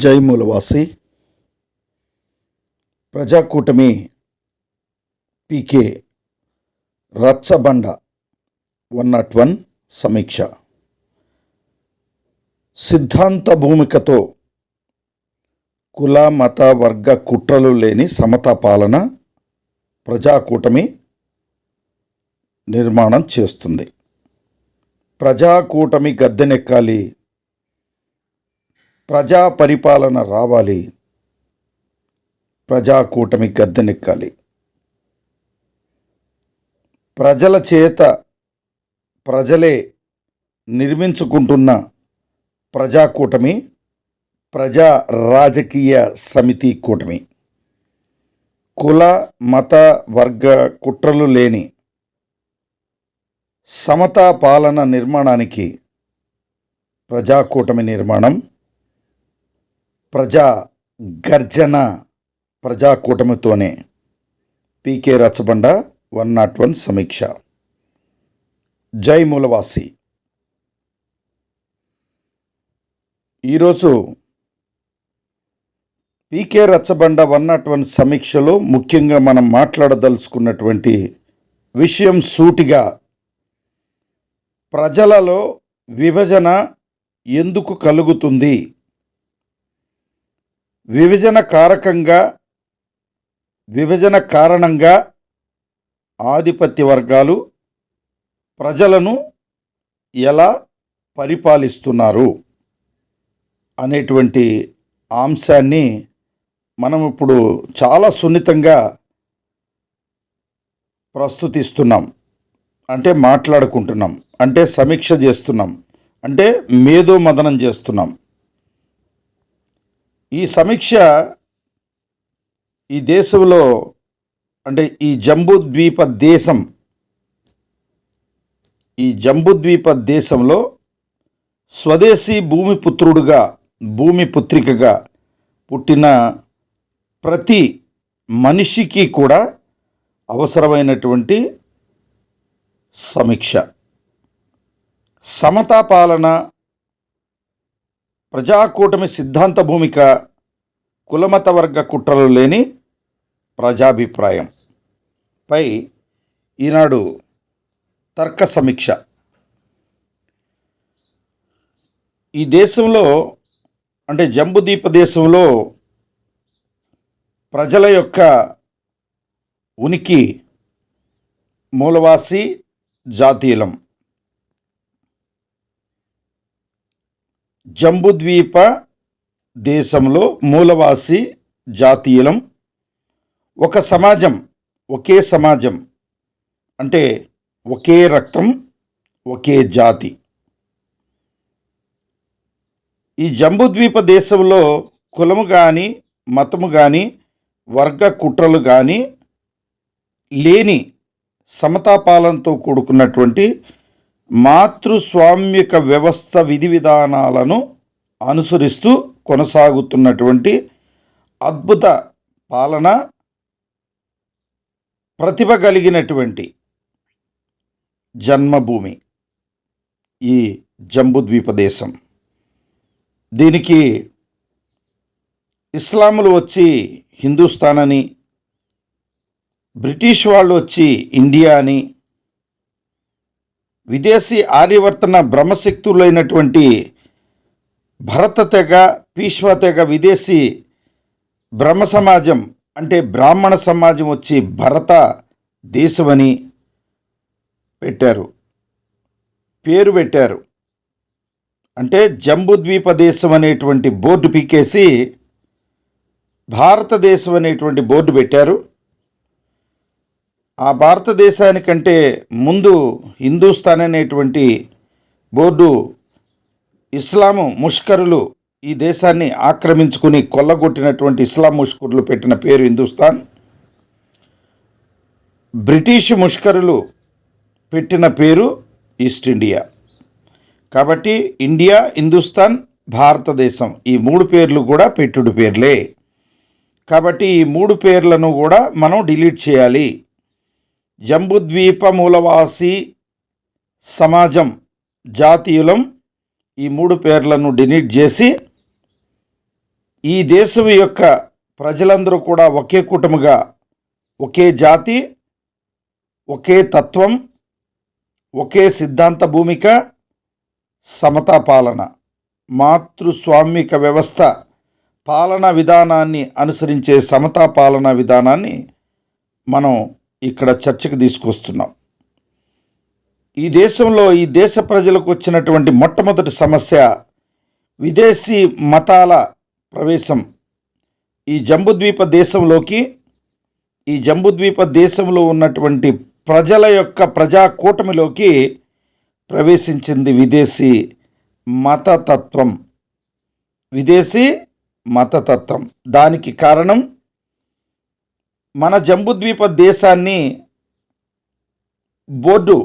జైమూలవాసి Prajakutami PK Rachabanda one not one సమీక్ష. సిద్ధాంత భూమికతో కుల మత వర్గ కుట్రలు లేని సమతా పాలన ప్రజాకూటమి నిర్మాణం చేస్తుంది. ప్రజాకూటమి గద్దెనెక్కాలి ప్రజా పరిపాలన రావాలి. ప్రజాకూటమి గద్దెనెక్కాలి. ప్రజల చేత ప్రజలే నిర్మించుకుంటున్న ప్రజాకూటమి ప్రజా రాజకీయ సమితి కూటమి. కుల మత వర్గ కుట్రలు లేని సమతా పాలన నిర్మాణానికి ప్రజాకూటమి నిర్మాణం ప్రజా గర్జన ప్రజాకూటమితోనే PK Rachabanda one not one సమీక్ష. జై మూలవాసి. ఈరోజు PK Rachabanda one not one సమీక్షలో ముఖ్యంగా మనం మాట్లాడదలుచుకున్నటువంటి విషయం సూటిగా ప్రజలలో విభజన ఎందుకు కలుగుతుంది? విభజన కారకంగా విభజన కారణంగా ఆధిపత్య వర్గాలు ప్రజలను ఎలా పరిపాలిస్తున్నారు అనేటువంటి అంశాన్ని మనం ఇప్పుడు చాలా సున్నితంగా ప్రస్తుతిస్తున్నాం. అంటే మాట్లాడుకుంటున్నాం. అంటే సమీక్ష చేస్తున్నాం. అంటే మేధో మదనం చేస్తున్నాం. ఈ సమీక్ష ఈ దేశంలో అంటే ఈ జంబుద్వీప దేశం ఈ జంబుద్వీప దేశంలో స్వదేశీ భూమిపుత్రుడుగా భూమిపుత్రికగా పుట్టిన ప్రతి మనిషికి కూడా అవసరమైనటువంటి సమీక్ష. సమతా పాలన ప్రజాకూటమి సిద్ధాంత భూమిక కులమత వర్గ కుట్రలు లేని ప్రజాభిప్రాయం. పై ఈనాడు తర్క సమీక్ష. ఈ దేశంలో అంటే జంబుదీప దేశంలో ప్రజల యొక్క ఉనికి మూలవాసి జాతీయులం. జంబుద్వీప దేశంలో మూలవాసి జాతీయులం. ఒక సమాజం ఒకే సమాజం అంటే ఒకే రక్తం ఒకే జాతి. ఈ జంబుద్వీప దేశంలో కులము కానీ మతము కానీ వర్గ కుట్రలు కానీ లేని సమతాపాలనతో కూడుకున్నటువంటి మాతృస్వామ్యక వ్యవస్థ విధి విధానాలను అనుసరిస్తూ కొనసాగుతున్నటువంటి అద్భుత పాలన ప్రతిభ కలిగినటువంటి జన్మభూమి ఈ జంబుద్వీప దేశం. దీనికి ఇస్లాములు వచ్చి హిందుస్థాన్ అని బ్రిటిష్ వాళ్ళు వచ్చి ఇండియా అని విదేశీ ఆర్యవర్తన బ్రహ్మశక్తులైనటువంటి భరత తెగ పీష్వా తెగ విదేశీ బ్రహ్మ సమాజం అంటే బ్రాహ్మణ సమాజం వచ్చి భరత దేశమని పెట్టారు. పేరు పెట్టారు. అంటే జంబుద్వీప దేశం అనేటువంటి బోర్డు పీకేసి భారతదేశం అనేటువంటి బోర్డు పెట్టారు. ఆ భారతదేశానికంటే ముందు హిందూస్థాన్ అనేటువంటి బోర్డు ఇస్లాము ముష్కరులు ఈ దేశాన్ని ఆక్రమించుకుని కొల్లగొట్టినటువంటి ఇస్లాం ముష్కరులు పెట్టిన పేరు హిందుస్థాన్. బ్రిటిష్ ముష్కరులు పెట్టిన పేరు ఈస్ట్ ఇండియా. కాబట్టి ఇండియా హిందుస్థాన్ భారతదేశం ఈ మూడు పేర్లు కూడా పెట్టుడు పేర్లే. కాబట్టి ఈ మూడు పేర్లను కూడా మనం డిలీట్ చేయాలి. జంబుద్వీప మూలవాసి సమాజం జాతీయులం ఈ మూడు పేర్లను డిలీట్ చేసి ఈ దేశం యొక్క ప్రజలందరూ కూడా ఒకే కుటుంబగా ఒకే జాతి ఒకే తత్వం ఒకే సిద్ధాంత భూమిక సమతా పాలన మాతృస్వామిక వ్యవస్థ పాలనా విధానాన్ని అనుసరించే సమతా పాలనా విధానాన్ని మనం ఇక్కడ చర్చకు తీసుకొస్తున్నాం. ఈ దేశంలో ఈ దేశ ప్రజలకు వచ్చినటువంటి మొట్టమొదటి సమస్య విదేశీ మతాల ప్రవేశం. ఈ జంబుద్వీప దేశంలోకి ఈ జంబుద్వీప దేశంలో ఉన్నటువంటి ప్రజల యొక్క ప్రజా కూటమిలోకి ప్రవేశించింది విదేశీ మతతత్వం. విదేశీ మతతత్వం. దానికి కారణం మన జంబుద్వీప దేశాన్ని బోర్డు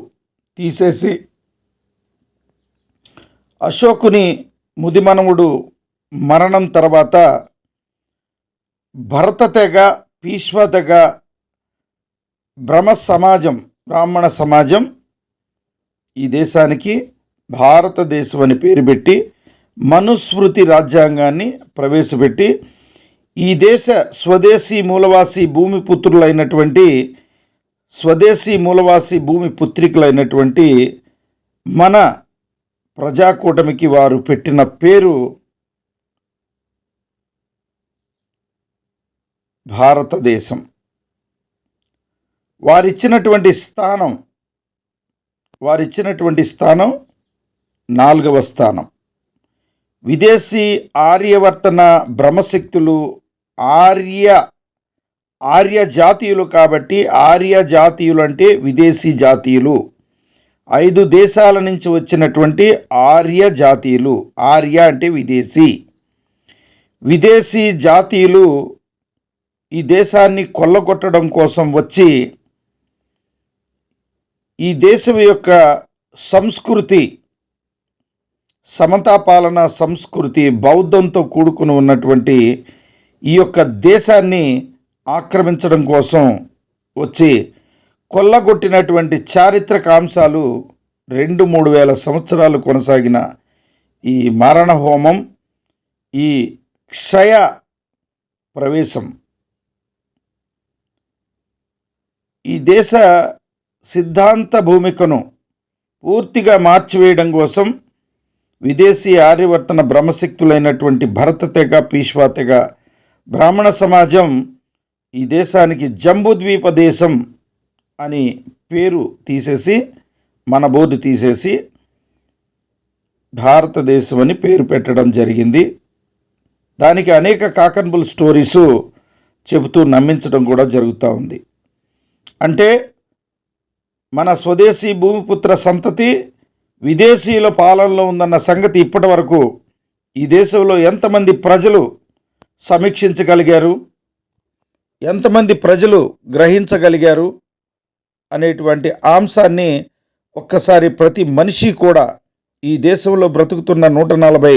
తీసేసి అశోకుని ముదిమనవుడు మరణం తర్వాత భరత తెగ పీష్వ తెగ బ్రహ్మ సమాజం బ్రాహ్మణ సమాజం ఈ దేశానికి భారతదేశం అని పేరు పెట్టి మనుస్మృతి రాజ్యాంగాన్ని ప్రవేశపెట్టి ఈ దేశ స్వదేశీ మూలవాసి భూమి పుత్రులైనటువంటి స్వదేశీ మూలవాసి భూమి పుత్రికలైనటువంటి మన ప్రజాకూటమికి వారు పెట్టిన పేరు భారతదేశం. వారిచ్చినటువంటి స్థానం వారిచ్చినటువంటి స్థానం నాలుగవ స్థానం. విదేశీ ఆర్యవర్తన బ్రహ్మశక్తులు ఆర్య ఆర్య జాతీయులు కాబట్టి ఆర్య జాతీయులు అంటే విదేశీ జాతీయులు. ఐదు దేశాల నుంచి వచ్చినటువంటి ఆర్య జాతీయులు. ఆర్య అంటే విదేశీ. విదేశీ జాతీయులు ఈ దేశాన్ని కొల్లగొట్టడం కోసం వచ్చి ఈ దేశం యొక్క సంస్కృతి సమతాపాలన సంస్కృతి బౌద్ధంతో కూడుకుని ఉన్నటువంటి ఈ యొక్క దేశాన్ని ఆక్రమించడం కోసం వచ్చి కొల్లగొట్టినటువంటి చారిత్రక అంశాలు రెండు మూడు వేల సంవత్సరాలు కొనసాగిన ఈ మరణ హోమం ఈ క్షయ ప్రవేశం. ఈ దేశ సిద్ధాంత భూమికను పూర్తిగా మార్చివేయడం కోసం విదేశీ ఆర్యవర్తన బ్రహ్మశక్తులైనటువంటి భరత తెగ పీష్వా తెగ బ్రాహ్మణ సమాజం ఈ దేశానికి జంబుద్వీప దేశం అని పేరు తీసేసి మన బోర్డు తీసేసి భారతదేశం అని పేరు పెట్టడం జరిగింది. దానికి అనేక కాకన్బుల్ స్టోరీసు చెబుతూ నమ్మించడం కూడా జరుగుతూ ఉంది. అంటే మన స్వదేశీ భూమిపుత్ర సంతతి విదేశీయుల పాలనలో ఉందన్న సంగతి ఇప్పటి వరకు ఈ దేశంలో ఎంతమంది ప్రజలు సమీక్షించగలిగారు? ఎంతమంది ప్రజలు గ్రహించగలిగారు? అనేటువంటి అంశాన్ని ఒక్కసారి ప్రతి మనిషి కూడా ఈ దేశంలో బ్రతుకుతున్న నూట నలభై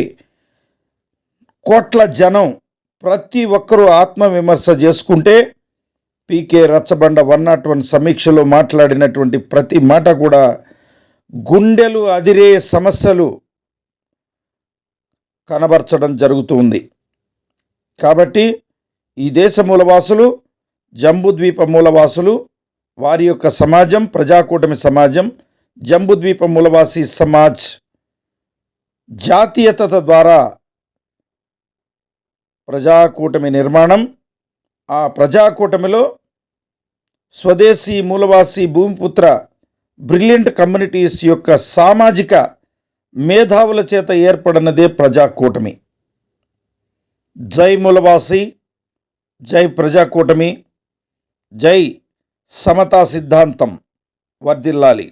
కోట్ల జనం ప్రతి ఒక్కరూ ఆత్మవిమర్శ చేసుకుంటే PK Rachabanda one not one సమీక్షలో మాట్లాడినటువంటి ప్రతి మాట కూడా గుండెలు అదిరే సమస్యలు కనబరచడం జరుగుతుంది కాబట్టి ఈ దేశ మూలవాసులు జంబుద్వీప మూలవాసులు వారి యొక్క సమాజం ప్రజాకూటమి సమాజం జంబుద్వీప మూలవాసి సమాజ్ జాతీయత ద్వారా ప్రజాకూటమి నిర్మాణం ఆ ప్రజాకూటమిలో స్వదేశీ మూలవాసి భూమిపుత్ర బ్రిలియంట్ కమ్యూనిటీస్ యొక్క సామాజిక మేధావుల చేత ఏర్పడినదే ప్రజాకూటమి. జై మూలవాసి జై ప్రజాకూటమి జై సమతా సిద్ధాంతం వర్ధిల్లాలి.